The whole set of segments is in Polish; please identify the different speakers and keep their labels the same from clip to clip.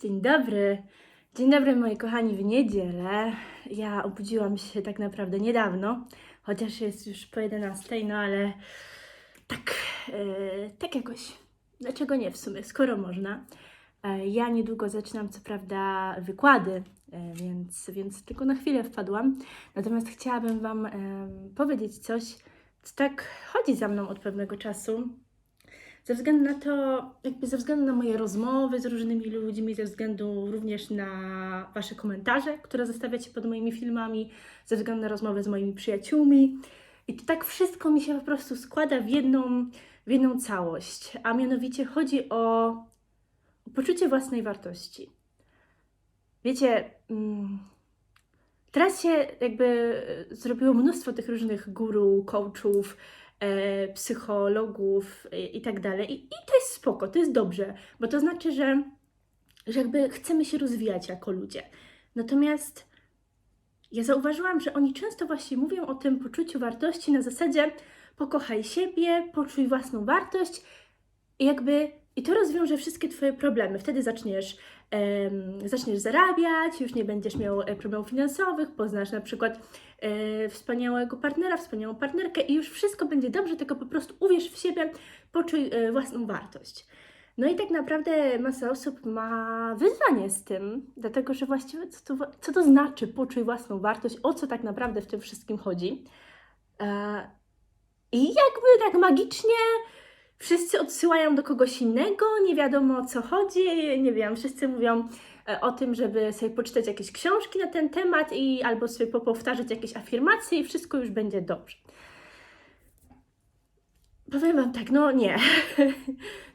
Speaker 1: Dzień dobry. Dzień dobry moi kochani w niedzielę. Ja obudziłam się tak naprawdę niedawno, chociaż jest już po 11, no ale tak, e, tak jakoś. Dlaczego nie w sumie, skoro można. E, ja niedługo zaczynam co prawda wykłady, e, więc, więc tylko na chwilę wpadłam. Natomiast chciałabym Wam powiedzieć coś, co tak chodzi za mną od pewnego czasu. Ze względu na to, jakby ze względu na moje rozmowy z różnymi ludźmi, ze względu również na Wasze komentarze, które zostawiacie pod moimi filmami, ze względu na rozmowy z moimi przyjaciółmi. I to tak wszystko mi się po prostu składa w jedną, w jedną całość. A mianowicie chodzi o, poczucie własnej wartości. Wiecie, mm, teraz się jakby zrobiło mnóstwo tych różnych guru, coachów, psychologów e, i tak dalej. I, to jest spoko, to jest dobrze, bo to znaczy, że, że jakby chcemy się rozwijać jako ludzie. Natomiast ja zauważyłam, że oni często właśnie mówią o tym poczuciu wartości na zasadzie pokochaj siebie, poczuj własną wartość i jakby i to rozwiąże wszystkie Twoje problemy. Wtedy zaczniesz, zaczniesz zarabiać, już nie będziesz miał e, problemów finansowych, poznasz na przykład e, wspaniałego partnera, wspaniałą partnerkę i już wszystko będzie dobrze, tylko po prostu uwierz w siebie, poczuj e, własną wartość. No i tak naprawdę masa osób ma wyzwanie z tym, dlatego że właściwie co to, co to znaczy poczuj własną wartość, o co tak naprawdę w tym wszystkim chodzi. I jakby tak magicznie wszyscy odsyłają do kogoś innego, nie wiadomo o co chodzi, nie wiem, wszyscy mówią e, o tym, żeby sobie poczytać jakieś książki na ten temat i albo sobie popowtarzać jakieś afirmacje i wszystko już będzie dobrze. Powiem Wam tak, no nie.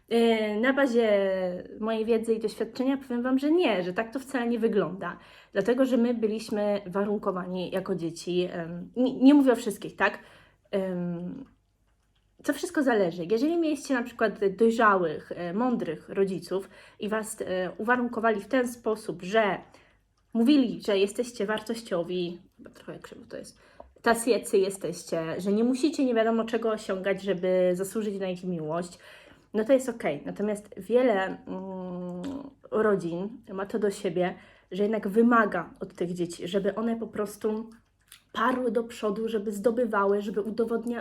Speaker 1: E, Na bazie mojej wiedzy i doświadczenia powiem Wam, że nie, że tak to wcale nie wygląda. Dlatego, że my byliśmy warunkowani jako dzieci. Nie, nie mówię o wszystkich, tak? To wszystko zależy. Jeżeli mieliście na przykład dojrzałych, e, mądrych rodziców i Was e, uwarunkowali w ten sposób, że mówili, że jesteście wartościowi, chyba trochę krzywo to jest, tacy jesteście, że nie musicie nie wiadomo czego osiągać, żeby zasłużyć na ich miłość, no to jest okej. Natomiast wiele mm, rodzin ma to do siebie, że jednak wymaga od tych dzieci, żeby one po prostu parły do przodu, żeby zdobywały, żeby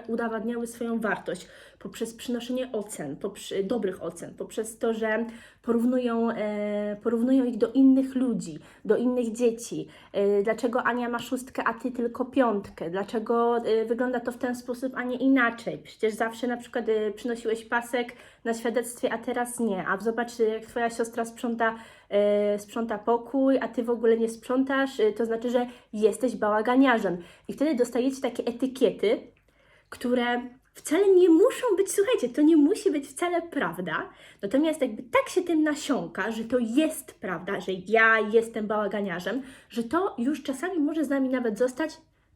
Speaker 1: udowadniały swoją wartość poprzez przynoszenie ocen, poprzez, dobrych ocen, poprzez to, że porównują, e, porównują ich do innych ludzi, do innych dzieci. E, dlaczego Ania ma szóstkę, a ty tylko piątkę? Dlaczego e, wygląda to w ten sposób, a nie inaczej? Przecież zawsze na przykład e, przynosiłeś pasek na świadectwie, a teraz nie. A zobacz, e, jak twoja siostra sprząta, sprząta pokój, a ty w ogóle nie sprzątasz, e, to znaczy, że jesteś bałaganiarzem. I wtedy dostajecie takie etykiety, które wcale nie muszą być, słuchajcie, to nie musi być wcale prawda. Natomiast jakby tak się tym nasiąka, że to jest prawda, że ja jestem bałaganiarzem, że to już czasami może z nami nawet zostać,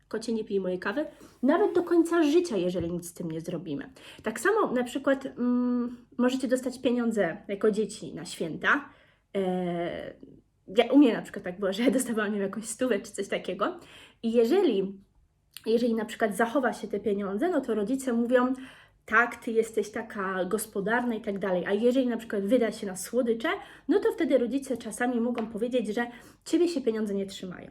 Speaker 1: kocie nie pij mojej kawy, nawet do końca życia, jeżeli nic z tym nie zrobimy. Tak samo na przykład mm, możecie dostać pieniądze jako dzieci na święta. Eee, ja, u mnie na przykład tak było, że ja dostawałam wiem, jakąś stówę czy coś takiego. I jeżeli jeżeli na przykład zachowa się te pieniądze, no to rodzice mówią, tak, ty jesteś taka gospodarna i tak dalej. A jeżeli na przykład wyda się na słodycze, no to wtedy rodzice czasami mogą powiedzieć, że ciebie się pieniądze nie trzymają.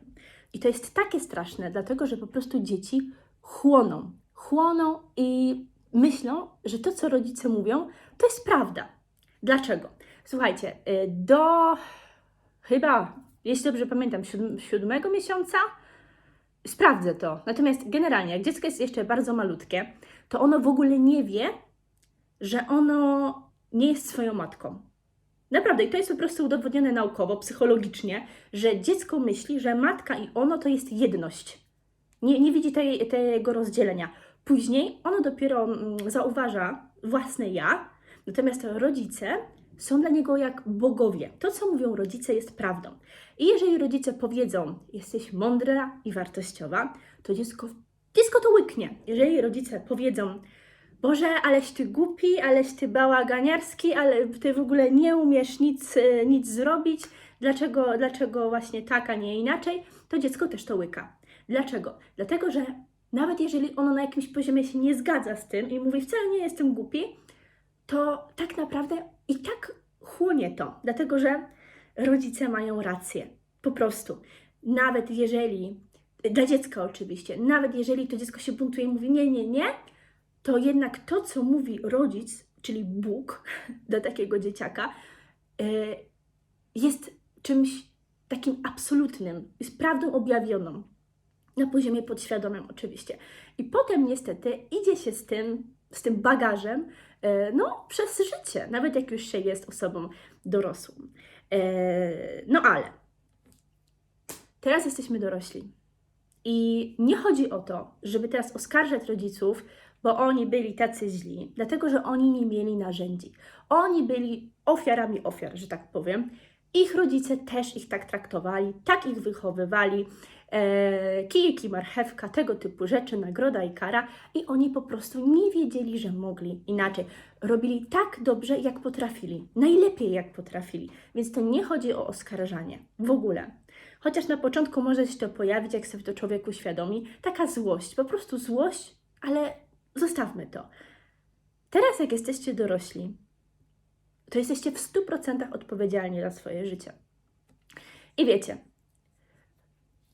Speaker 1: I to jest takie straszne, dlatego że po prostu dzieci chłoną, chłoną i myślą, że to, co rodzice mówią, to jest prawda. Dlaczego? Słuchajcie, y, do chyba, jeśli dobrze pamiętam, siódm- siódmego miesiąca Sprawdzę to. Natomiast generalnie, jak dziecko jest jeszcze bardzo malutkie, to ono w ogóle nie wie, że ono nie jest swoją matką. Naprawdę, i to jest po prostu udowodnione naukowo, psychologicznie, że dziecko myśli, że matka i ono to jest jedność. Nie, nie widzi tej, tego rozdzielenia. Później ono dopiero mm, zauważa własne ja, natomiast rodzice są dla niego jak bogowie. To, co mówią rodzice, jest prawdą. I jeżeli rodzice powiedzą, jesteś mądra i wartościowa, to dziecko, dziecko to łyknie. Jeżeli rodzice powiedzą, Boże, aleś ty głupi, aleś ty bałaganiarski, ale ty w ogóle nie umiesz nic, e, nic zrobić, dlaczego, dlaczego właśnie tak, a nie inaczej, to dziecko też to łyka. Dlaczego? Dlatego, że nawet jeżeli ono na jakimś poziomie się nie zgadza z tym i mówi, wcale nie jestem głupi, to tak naprawdę i tak chłonie to, dlatego że rodzice mają rację. Po prostu. Nawet jeżeli, dla dziecka oczywiście, nawet jeżeli to dziecko się buntuje i mówi nie, nie, nie, to jednak to, co mówi rodzic, czyli Bóg do takiego dzieciaka, e, jest czymś takim absolutnym, jest prawdą objawioną. Na poziomie podświadomym oczywiście. I potem niestety idzie się z tym, z tym bagażem, no, przez życie, nawet jak już się jest osobą dorosłą. E, No ale teraz jesteśmy dorośli. I nie chodzi o to, żeby teraz oskarżać rodziców, bo oni byli tacy źli, dlatego że oni nie mieli narzędzi. Oni byli ofiarami ofiar, że tak powiem. Ich rodzice też ich tak traktowali, tak ich wychowywali. E, kijek i marchewka, tego typu rzeczy, nagroda i kara, i oni po prostu nie wiedzieli, że mogli inaczej. Robili tak dobrze, jak potrafili, najlepiej jak potrafili. Więc to nie chodzi o oskarżanie w ogóle. Chociaż na początku może się to pojawić, jak sobie to człowiek uświadomi, taka złość, po prostu złość, ale zostawmy to. Teraz, jak jesteście dorośli, to jesteście w 100% odpowiedzialni za swoje życie. I wiecie,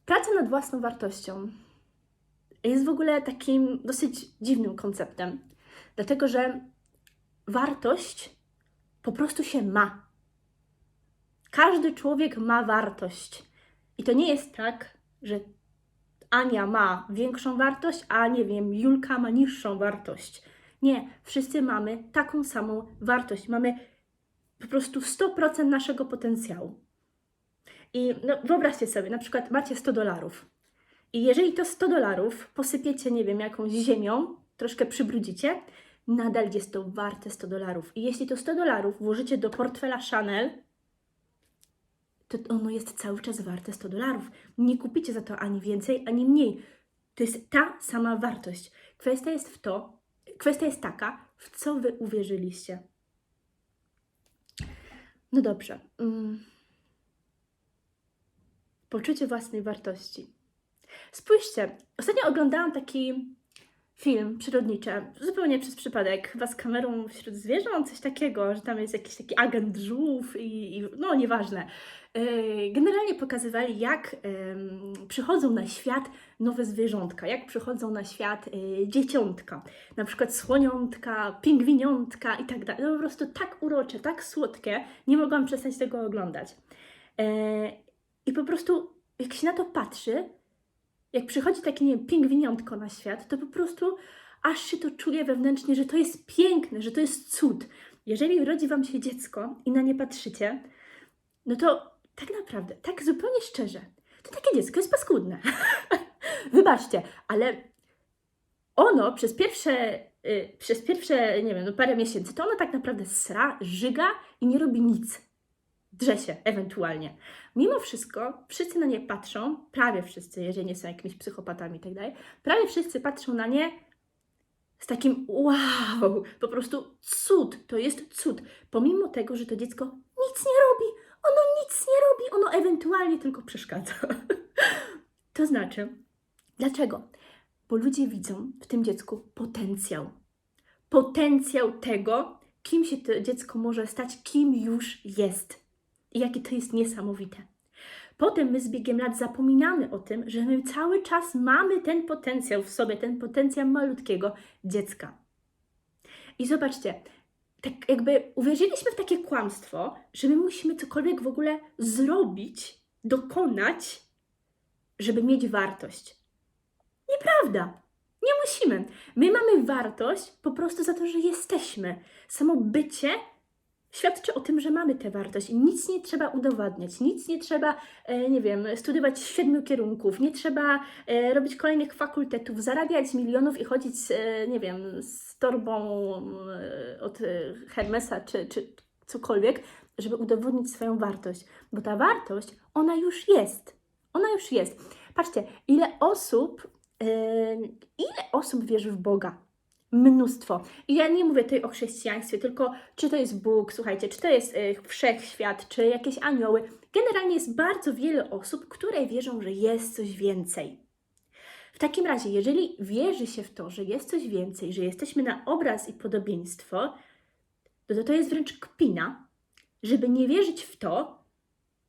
Speaker 1: praca nad własną wartością jest w ogóle takim dosyć dziwnym konceptem, dlatego że wartość po prostu się ma. Każdy człowiek ma wartość. I to nie jest tak, że Ania ma większą wartość, a nie wiem, Julka ma niższą wartość. Nie, wszyscy mamy taką samą wartość. Mamy po prostu 100% naszego potencjału. I no, wyobraźcie sobie, na przykład macie 100 dolarów. I jeżeli to 100 dolarów posypiecie, nie wiem, jakąś ziemią, troszkę przybrudzicie, nadal jest to warte 100 dolarów. I jeśli to 100 dolarów włożycie do portfela Chanel, to ono jest cały czas warte 100 dolarów. Nie kupicie za to ani więcej, ani mniej. To jest ta sama wartość. Kwestia jest w to, kwestia jest taka, w co wy uwierzyliście. No dobrze. Mm. Poczucie własnej wartości. Spójrzcie, ostatnio oglądałam taki film przyrodniczy, zupełnie przez przypadek, chyba z kamerą wśród zwierząt, coś takiego, że tam jest jakiś taki agent żółw i, i no nieważne. Yy, Generalnie pokazywali, jak em, przychodzą na świat nowe zwierzątka, jak przychodzą na świat y, dzieciątka, na przykład słoniątka, pingwiniątka i tak dalej. No po prostu tak urocze, tak słodkie, nie mogłam przestać tego oglądać. I po prostu, jak się na to patrzy, jak przychodzi takie, nie wiem, pingwiniątko na świat, to po prostu aż się to czuje wewnętrznie, że to jest piękne, że to jest cud. Jeżeli rodzi Wam się dziecko i na nie patrzycie, no to tak naprawdę, tak zupełnie szczerze, to takie dziecko jest paskudne. Wybaczcie, ale ono przez pierwsze, y, przez pierwsze, nie wiem, no parę miesięcy, to ono tak naprawdę sra, żyga i nie robi nic. Drze się ewentualnie. Mimo wszystko, wszyscy na nie patrzą, prawie wszyscy, jeżeli nie są jakimiś psychopatami i tak dalej, prawie wszyscy patrzą na nie z takim wow, po prostu cud, to jest cud. Pomimo tego, że to dziecko nic nie robi, ono nic nie robi, ono ewentualnie tylko przeszkadza. to znaczy, dlaczego? Bo ludzie widzą w tym dziecku potencjał. Potencjał tego, kim się to dziecko może stać, kim już jest. I jakie to jest niesamowite. Potem my z biegiem lat zapominamy o tym, że my cały czas mamy ten potencjał w sobie, ten potencjał malutkiego dziecka. I zobaczcie, tak jakby uwierzyliśmy w takie kłamstwo, że my musimy cokolwiek w ogóle zrobić, dokonać, żeby mieć wartość. Nieprawda. Nie musimy. My mamy wartość po prostu za to, że jesteśmy. Samo bycie świadczy o tym, że mamy tę wartość i nic nie trzeba udowadniać, nic nie trzeba, e, nie wiem, studiować siedmiu kierunków, nie trzeba e, robić kolejnych fakultetów, zarabiać milionów i chodzić, e, nie wiem, z torbą e, od Hermesa czy, czy cokolwiek, żeby udowodnić swoją wartość, bo ta wartość, ona już jest. Ona już jest. Patrzcie, ile osób, ile osób wierzy w Boga? Mnóstwo. I ja nie mówię tutaj o chrześcijaństwie, tylko czy to jest Bóg, słuchajcie, czy to jest y, wszechświat, czy jakieś anioły. Generalnie jest bardzo wiele osób, które wierzą, że jest coś więcej. W takim razie, jeżeli wierzy się w to, że jest coś więcej, że jesteśmy na obraz i podobieństwo, to to jest wręcz kpina, żeby nie wierzyć w to,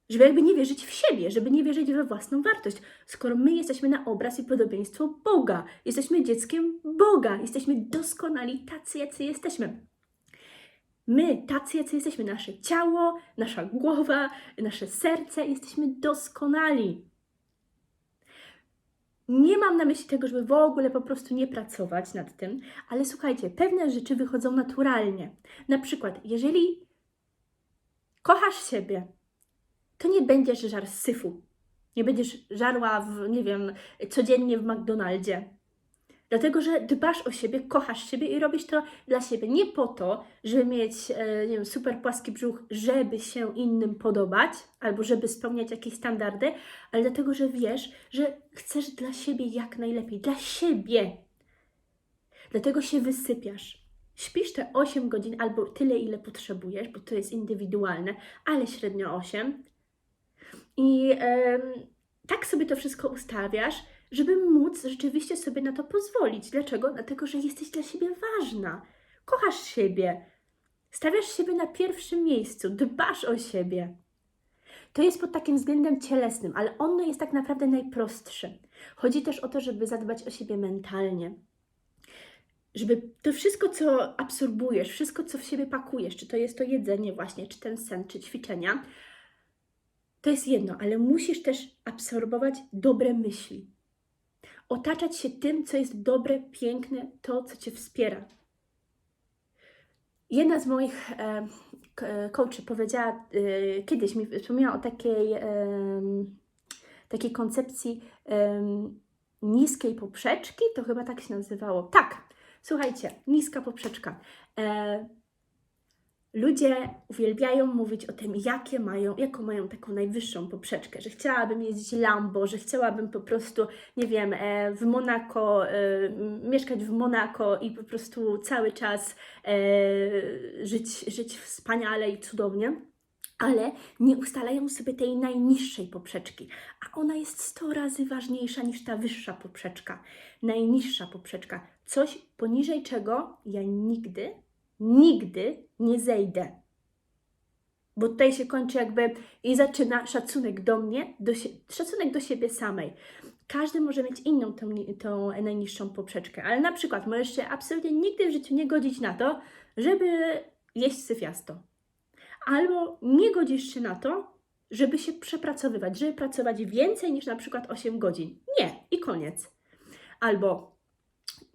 Speaker 1: Żeby jakby nie wierzyć w siebie, żeby nie wierzyć we własną wartość. Skoro my jesteśmy na obraz i podobieństwo Boga, jesteśmy dzieckiem Boga, jesteśmy doskonali tacy, jacy jesteśmy. My, tacy, jacy jesteśmy, nasze ciało, nasza głowa, nasze serce, jesteśmy doskonali. Nie mam na myśli tego, żeby w ogóle po prostu nie pracować nad tym, ale słuchajcie, pewne rzeczy wychodzą naturalnie. Na przykład, jeżeli kochasz siebie, to nie będziesz żar syfu. Nie będziesz żarła, w, nie wiem, codziennie w McDonaldzie. Dlatego, że dbasz o siebie, kochasz siebie i robisz to dla siebie. Nie po to, żeby mieć e, nie wiem, super płaski brzuch, żeby się innym podobać albo żeby spełniać jakieś standardy, ale dlatego, że wiesz, że chcesz dla siebie jak najlepiej. Dla siebie. Dlatego się wysypiasz. Śpisz te 8 godzin albo tyle, ile potrzebujesz, bo to jest indywidualne, ale średnio 8. I tak sobie to wszystko ustawiasz, żeby móc rzeczywiście sobie na to pozwolić. Dlaczego? Dlatego, że jesteś dla siebie ważna. Kochasz siebie. Stawiasz siebie na pierwszym miejscu, dbasz o siebie. To jest pod takim względem cielesnym, ale ono jest tak naprawdę najprostsze. Chodzi też o to, żeby zadbać o siebie mentalnie. Żeby to wszystko, co absorbujesz, wszystko, co w siebie pakujesz, czy to jest to jedzenie właśnie, czy ten sen, czy ćwiczenia, to jest jedno, ale musisz też absorbować dobre myśli. Otaczać się tym, co jest dobre, piękne, to, co cię wspiera. Jedna z moich e, e, coachy powiedziała e, kiedyś, mi wspomniała o takiej, em, takiej koncepcji em, niskiej poprzeczki, to chyba tak się nazywało. Tak, słuchajcie, niska poprzeczka. E, Ludzie uwielbiają mówić o tym, jakie mają, jaką mają taką najwyższą poprzeczkę, że chciałabym jeździć Lambo, że chciałabym po prostu, nie wiem, e, w Monako, e, mieszkać w Monako i po prostu cały czas e, żyć, żyć wspaniale i cudownie. Ale nie ustalają sobie tej najniższej poprzeczki, a ona jest 100 razy ważniejsza niż ta wyższa poprzeczka. Najniższa poprzeczka, coś poniżej czego ja nigdy nigdy nie zejdę. Bo tutaj się kończy jakby i zaczyna szacunek do mnie, do szacunek do siebie samej. Każdy może mieć inną tą, tą najniższą poprzeczkę, ale na przykład możesz się absolutnie nigdy w życiu nie godzić na to, żeby jeść syfiasto. Albo nie godzisz się na to, żeby się przepracowywać, żeby pracować więcej niż na przykład 8 godzin. Nie, i koniec. Albo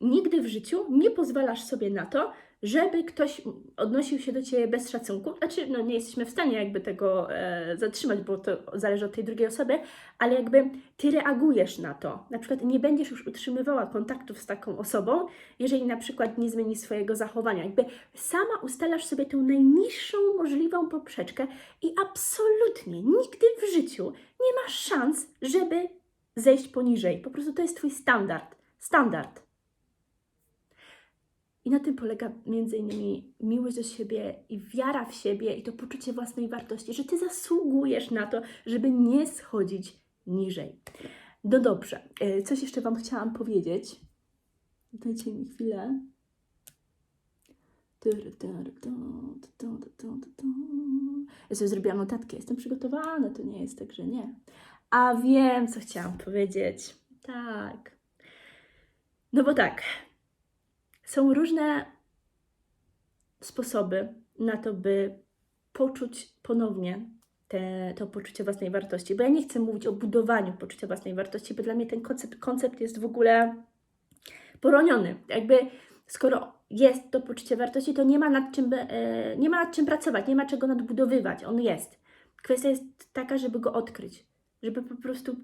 Speaker 1: nigdy w życiu nie pozwalasz sobie na to, żeby ktoś odnosił się do Ciebie bez szacunku. Znaczy, no nie jesteśmy w stanie jakby tego e, zatrzymać, bo to zależy od tej drugiej osoby, ale jakby Ty reagujesz na to. Na przykład nie będziesz już utrzymywała kontaktów z taką osobą, jeżeli na przykład nie zmieni swojego zachowania. Jakby sama ustalasz sobie tę najniższą możliwą poprzeczkę i absolutnie nigdy w życiu nie masz szans, żeby zejść poniżej. Po prostu to jest Twój standard. Standard. I na tym polega między innymi miłość do siebie i wiara w siebie i to poczucie własnej wartości, że ty zasługujesz na to, żeby nie schodzić niżej. No dobrze, e, coś jeszcze Wam chciałam powiedzieć. Dajcie mi chwilę. Ja sobie zrobiłam notatkę, jestem przygotowana, to nie jest tak, że nie. A wiem, co chciałam powiedzieć. Tak. No bo tak, są różne sposoby na to, by poczuć ponownie te, to poczucie własnej wartości. Bo ja nie chcę mówić o budowaniu poczucia własnej wartości, bo dla mnie ten koncept, koncept jest w ogóle poroniony. Jakby skoro jest to poczucie wartości, to nie ma nad czym, e, nie ma nad czym pracować, nie ma czego nadbudowywać. On jest. Kwestia jest taka, żeby go odkryć, żeby po prostu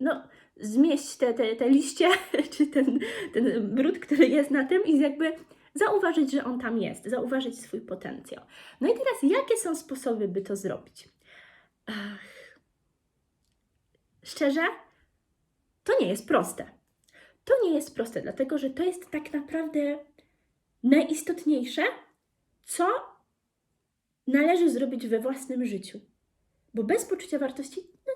Speaker 1: no, zmieść te, te, te liście, czy ten, ten brud, który jest na tym i jakby zauważyć, że on tam jest, zauważyć swój potencjał. No i teraz, jakie są sposoby, by to zrobić? Ach, szczerze, to nie jest proste. To nie jest proste, dlatego że to jest tak naprawdę najistotniejsze, co należy zrobić we własnym życiu. Bo bez poczucia wartości no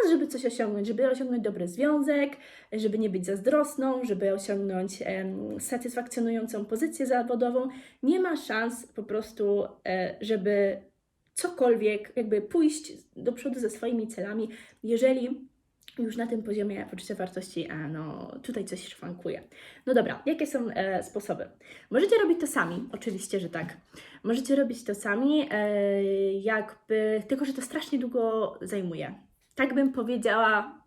Speaker 1: szans, żeby coś osiągnąć, żeby osiągnąć dobry związek, żeby nie być zazdrosną, żeby osiągnąć satysfakcjonującą pozycję zawodową. Nie ma szans po prostu, e, żeby cokolwiek, jakby pójść do przodu ze swoimi celami, jeżeli już na tym poziomie poczucia wartości, a no tutaj coś szwankuje. No dobra, jakie są e, sposoby? Możecie robić to sami, oczywiście, że tak. Możecie robić to sami, e, jakby, tylko że to strasznie długo zajmuje. Tak bym powiedziała,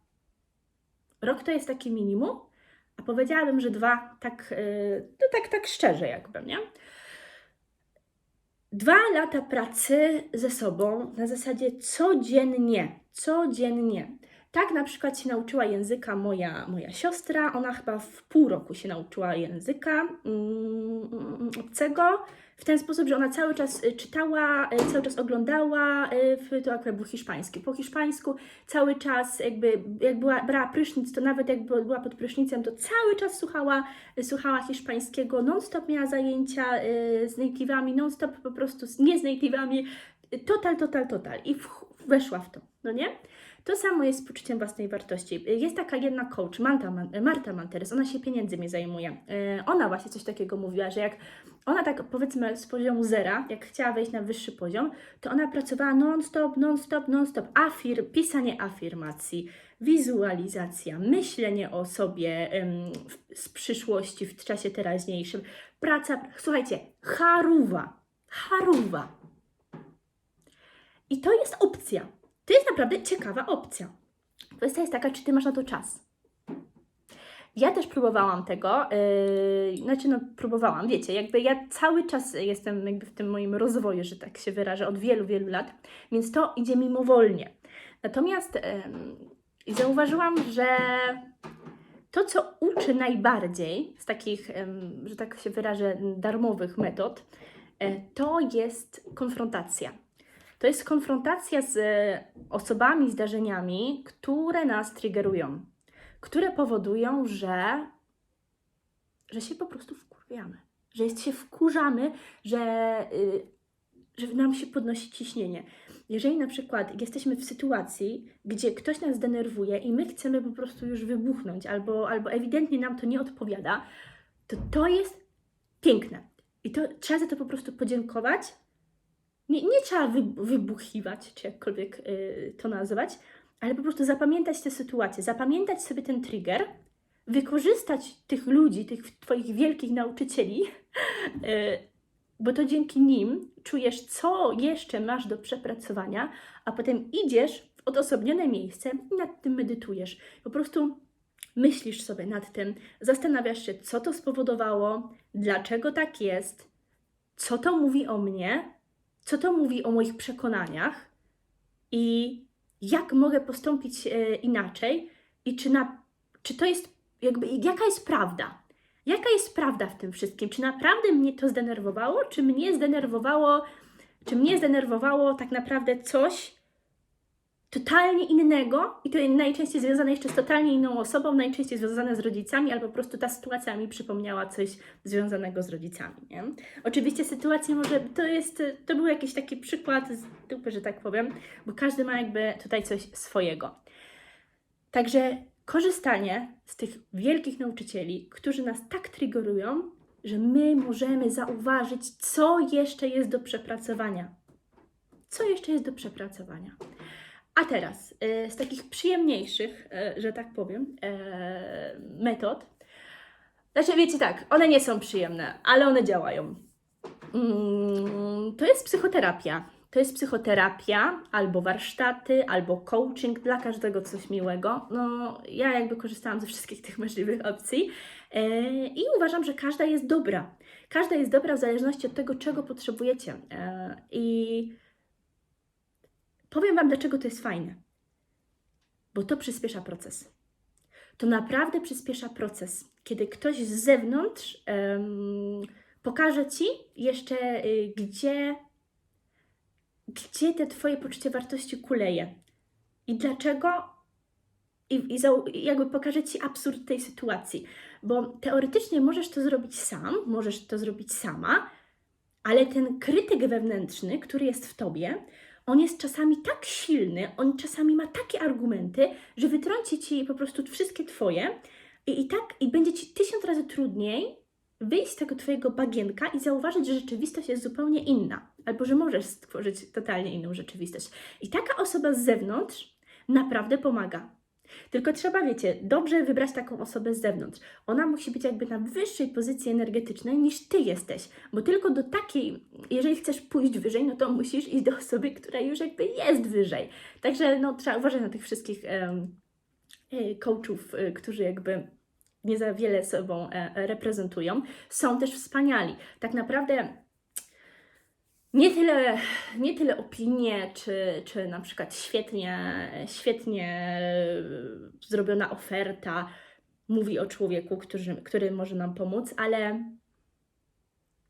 Speaker 1: rok to jest takie minimum, a powiedziałabym, że dwa, tak, e, no tak, tak szczerze jakby, nie? Dwa lata pracy ze sobą na zasadzie codziennie, codziennie. Tak na przykład się nauczyła języka moja, moja siostra. Ona chyba w pół roku się nauczyła języka mm, obcego. W ten sposób, że ona cały czas y, czytała, y, cały czas oglądała, y, to akurat był hiszpański. Po hiszpańsku cały czas jakby, jak była, brała prysznic, to nawet jak była pod prysznicem, to cały czas słuchała, słuchała hiszpańskiego, non-stop miała zajęcia z native'ami, non-stop po prostu, nie z native'ami, total, total, total. I weszła w to, no nie? To samo jest z poczuciem własnej wartości. Jest taka jedna coach, Marta, Marta Manteres, ona się pieniędzmi zajmuje. E, Ona właśnie coś takiego mówiła, że jak ona tak powiedzmy z poziomu zera, jak chciała wejść na wyższy poziom, to ona pracowała non-stop, non-stop, non-stop. Afir, pisanie afirmacji, wizualizacja, myślenie o sobie w- z przyszłości, w czasie teraźniejszym. Praca, słuchajcie, charuwa, charuwa. I to jest opcja. To jest naprawdę ciekawa opcja. Kwestia jest taka, czy ty masz na to czas. Ja też próbowałam tego, yy, znaczy no próbowałam, wiecie, jakby ja cały czas jestem jakby w tym moim rozwoju, że tak się wyrażę, od wielu, wielu lat, więc to idzie mimowolnie. Natomiast yy, zauważyłam, że to, co uczy najbardziej z takich, że tak się wyrażę, darmowych metod, e, to jest konfrontacja. To jest konfrontacja z e, osobami, zdarzeniami, które nas triggerują, które powodują, że, że się po prostu wkurwiamy, że jest się wkurzamy, że, y, że nam się podnosi ciśnienie. Jeżeli na przykład jesteśmy w sytuacji, gdzie ktoś nas denerwuje i my chcemy po prostu już wybuchnąć, albo, albo ewidentnie nam to nie odpowiada, to to jest piękne. I to trzeba za to po prostu podziękować. Nie, nie trzeba wy, wybuchiwać, czy jakkolwiek y, to nazwać, ale po prostu zapamiętać tę sytuację, zapamiętać sobie ten trigger, wykorzystać tych ludzi, tych Twoich wielkich nauczycieli, y, bo to dzięki nim czujesz, co jeszcze masz do przepracowania, a potem idziesz w odosobnione miejsce i nad tym medytujesz. Po prostu myślisz sobie nad tym, zastanawiasz się, co to spowodowało, dlaczego tak jest, co to mówi o mnie, co to mówi o moich przekonaniach i jak mogę postąpić e, inaczej i czy, na, czy to jest, jakby, jaka jest prawda. Jaka jest prawda w tym wszystkim? Czy naprawdę mnie to zdenerwowało? Czy mnie zdenerwowało, czy mnie zdenerwowało tak naprawdę coś totalnie innego i to najczęściej związane jeszcze z totalnie inną osobą, najczęściej związane z rodzicami, albo po prostu ta sytuacja mi przypomniała coś związanego z rodzicami. Nie? Oczywiście sytuacja może, to jest, to był jakiś taki przykład z dupy, że tak powiem, bo każdy ma jakby tutaj coś swojego. Także korzystanie z tych wielkich nauczycieli, którzy nas tak triggerują, że my możemy zauważyć, co jeszcze jest do przepracowania. Co jeszcze jest do przepracowania. A teraz y, z takich przyjemniejszych, y, że tak powiem, e, metod. Znaczy, wiecie tak, one nie są przyjemne, ale one działają. Mm, to jest psychoterapia. To jest psychoterapia, albo warsztaty, albo coaching, dla każdego coś miłego. No, ja jakby korzystałam ze wszystkich tych możliwych opcji e, i uważam, że każda jest dobra. Każda jest dobra w zależności od tego, czego potrzebujecie. E, I powiem Wam, dlaczego to jest fajne. Bo to przyspiesza proces. To naprawdę przyspiesza proces, kiedy ktoś z zewnątrz em, pokaże Ci jeszcze, y, gdzie, gdzie te Twoje poczucie wartości kuleje i dlaczego. I, i, i jakby pokaże Ci absurd tej sytuacji. Bo teoretycznie możesz to zrobić sam, możesz to zrobić sama, ale ten krytyk wewnętrzny, który jest w Tobie, on jest czasami tak silny, on czasami ma takie argumenty, że wytrąci Ci po prostu wszystkie Twoje i, i tak i będzie Ci tysiąc razy trudniej wyjść z tego Twojego bagienka i zauważyć, że rzeczywistość jest zupełnie inna. albo że możesz stworzyć totalnie inną rzeczywistość. I taka osoba z zewnątrz naprawdę pomaga. Tylko trzeba, wiecie, dobrze wybrać taką osobę z zewnątrz. Ona musi być jakby na wyższej pozycji energetycznej niż ty jesteś, bo tylko do takiej, jeżeli chcesz pójść wyżej, no to musisz iść do osoby, która już jakby jest wyżej. Także no, trzeba uważać na tych wszystkich e, coachów, e, którzy jakby nie za wiele sobą e, reprezentują. Są też wspaniali. Tak naprawdę nie tyle, nie tyle opinie, czy, czy na przykład świetnie, świetnie e, zrobiona oferta mówi o człowieku, który, który może nam pomóc, ale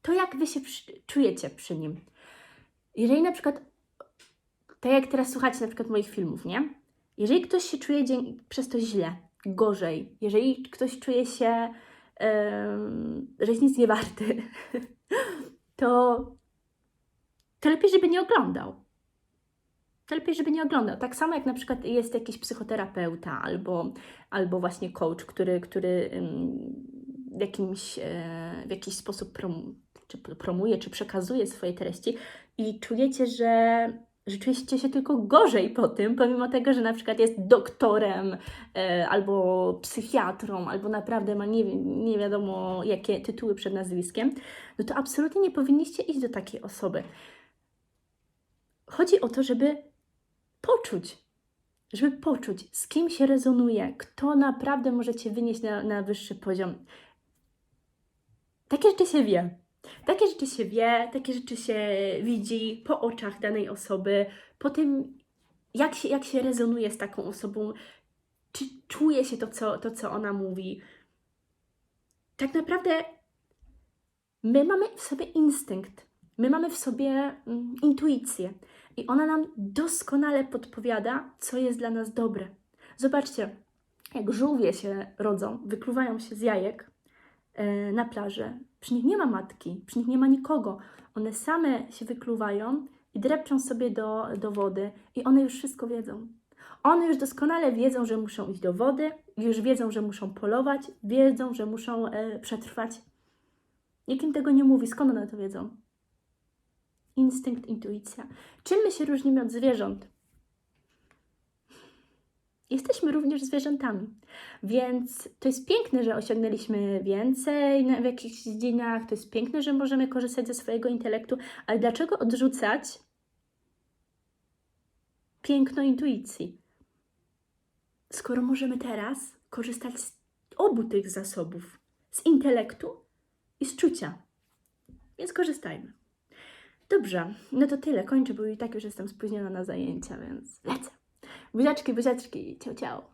Speaker 1: to jak wy się przy, czujecie przy nim. Jeżeli na przykład, tak jak teraz słuchacie na przykład moich filmów, nie? Jeżeli ktoś się czuje dzień, przez to źle, gorzej, jeżeli ktoś czuje się, że jest nic nie warty, to to lepiej, żeby nie oglądał. To lepiej, żeby nie oglądał. Tak samo jak na przykład jest jakiś psychoterapeuta albo, albo właśnie coach, który, który w, jakimś, e, w jakiś sposób prom, czy promuje, czy przekazuje swoje treści i czujecie, że, że czujecie się tylko gorzej po tym, pomimo tego, że na przykład jest doktorem e, albo psychiatrą, albo naprawdę ma nie, nie wiadomo jakie tytuły przed nazwiskiem, no to absolutnie nie powinniście iść do takiej osoby. Chodzi o to, żeby poczuć, żeby poczuć, z kim się rezonuje, kto naprawdę możecie wynieść na, na wyższy poziom. Takie rzeczy się wie. Takie rzeczy się wie, takie rzeczy się widzi po oczach danej osoby, po tym, jak się, jak się rezonuje z taką osobą, czy czuje się to co, to, co ona mówi. Tak naprawdę my mamy w sobie instynkt, my mamy w sobie mm, intuicję i ona nam doskonale podpowiada, co jest dla nas dobre. Zobaczcie, jak żółwie się rodzą, wykluwają się z jajek e, na plaży, przy nich nie ma matki, przy nich nie ma nikogo. One same się wykluwają i drepczą sobie do, do wody i one już wszystko wiedzą. One już doskonale wiedzą, że muszą iść do wody, już wiedzą, że muszą polować, wiedzą, że muszą e, przetrwać. Nikt im tego nie mówi, skąd one to wiedzą? Instynkt, intuicja. Czym my się różnimy od zwierząt? Jesteśmy również zwierzętami, więc to jest piękne, że osiągnęliśmy więcej w jakichś dziedzinach, to jest piękne, że możemy korzystać ze swojego intelektu, ale dlaczego odrzucać piękno intuicji? Skoro możemy teraz korzystać z obu tych zasobów, z intelektu i z czucia. Więc korzystajmy. Dobrze, no to tyle. Kończę, bo i tak już jestem spóźniona na zajęcia, więc lecę. Buziaczki, buziaczki, ciao, ciao.